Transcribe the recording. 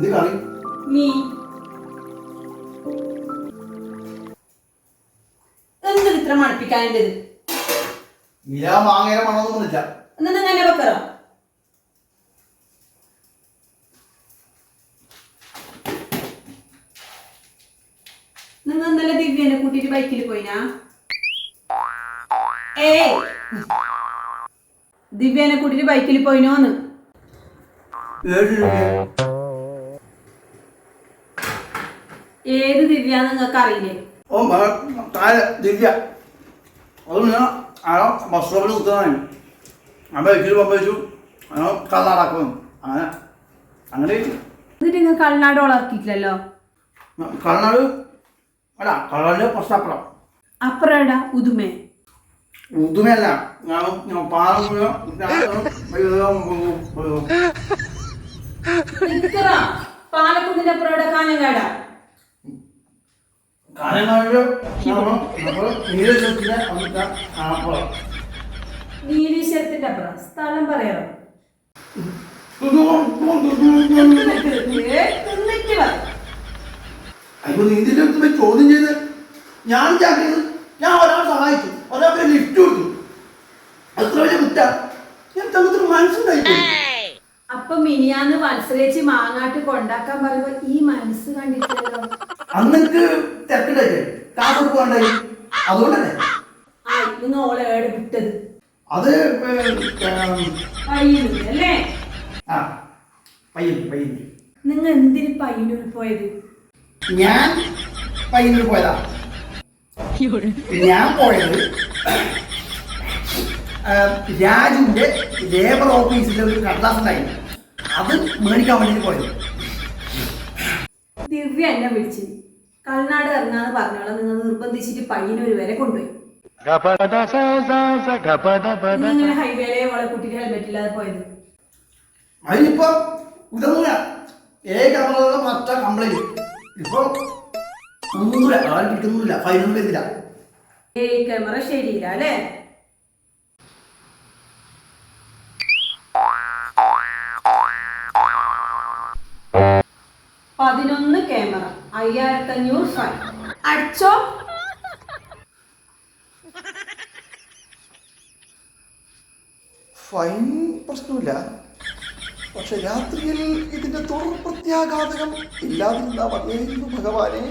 എന്ത് കറി നീ. എന്ത് ഇത്ര മടുപ്പിക്കാനുള്ളത് ഇല മാങ്ങയുടെ മണമൊന്നുമില്ല എന്നാ എന്നെ വെക്കറോ നിങ്ങൾ ഇന്നലെ ദിവ്യനെ കൂട്ടിട്ട് ബൈക്കിൽ പോയിനാ? ഏയ്. ദിവ്യനെ കൂട്ടിട്ട് ബൈക്കിൽ പോയിനോന്ന്. ഏഴ് രൂപ ഏത് ദിവ്യ നിങ്ങൾക്ക് അറിയില്ലേ? ഓ താഴെ ദിവ്യ. അത് ഞാൻ ബസ് സ്റ്റോപ്പിൽ കുത്തുന്നതാണ് അമ്മ വെച്ചു പമ്പ വെച്ചു കള്ളാടാക്കും അങ്ങനെ അങ്ങനെ എന്നിട്ട് നിങ്ങൾ കൾനാട് വളർത്തിയിട്ടില്ലല്ലോ കള്ളനാട് അല്ല കള്ളന്റെ കുറച്ചപ്പുറം അപ്പറടാ ഉദുമേ. ഉദുമയല്ല. ഞാൻ ഞാൻ പാലക്കുന്നിന്റെ അപ്പുറം എവിടെ? കാഞ്ഞങ്ങാടാ. അപ്പുറം. സ്ഥലം പറയാറോ അയ്യോ നീന്തിന്റെ അടുത്ത് പോയി ചോദ്യം ചെയ്ത്. ഞാൻ ചാക്കിയത് ഞാൻ ഒരാളെ സഹായിച്ചു. ഒരാൾക്ക് ലിഫ്റ്റ് കൊടുത്തു. അത്ര വലിയ കുറ്റ. ഞാൻ തമ്മിൽ മനസ്സിലായി അപ്പൊ മിനിയാന്ന് വത്സലേച്ച് മാങ്ങാട്ട് കൊണ്ടാക്കാൻ പറയുമ്പോ ഈ മനസ്സ് കണ്ടിട്ടില്ലല്ലോ? അന്ന് അതുകൊണ്ടല്ലേ? നിങ്ങൾ ഓളെ ഏടെ വിട്ടത്. അത് അല്ലേ? ആ നിങ്ങൾ എന്തിന് പോയത്? ഞാൻ പയ്യന്നൂർ പോയതാ. ഞാൻ പോയത് രാജുവിന്റെ ലേബർ ഓഫീസിലെ ഒരു കടലാസ് ഉണ്ടായിരുന്നു അത് മേടിക്കാൻ വേണ്ടി പോയത്. ദിവ്യ എന്നെ വിളിച്ച്. കൾനാട് ഇറങ്ങാന്ന് പറഞ്ഞോളാം. നിങ്ങൾ നിർബന്ധിച്ചിട്ട് പയ്യന്നൂർ വരെ കൊണ്ടുപോയി. നിങ്ങൾ ഹൈവേയിലെ ഓളെ കുട്ടിയുടെ ഹെൽമെറ്റ് ഇല്ലാതെ പോയത്. അതിനിപ്പോ ഇതൊന്നുമില്ല. ഏ ക്യാമറ മറ്റ കംപ്ലൈന്റ് ഇപ്പൊ ഒന്നുമില്ല. ആരും കിട്ടുന്നില്ല ഫൈനൊന്നും വരുന്നില്ല ഏയ് ക്യാമറ ശരിയില്ല അല്ലേ? പതിനൊന്ന് ക്യാമറ അയ്യായിരത്തി അഞ്ഞൂറ് ഫൈൻ അടിച്ചോ? ഫൈൻ പ്രശ്നമില്ല. പക്ഷെ രാത്രിയിൽ ഇതിന്റെ തുടർ പ്രത്യാഘാതകം ഇല്ലാതിരുന്ന മതിയായിരുന്നു ഭഗവാനെ.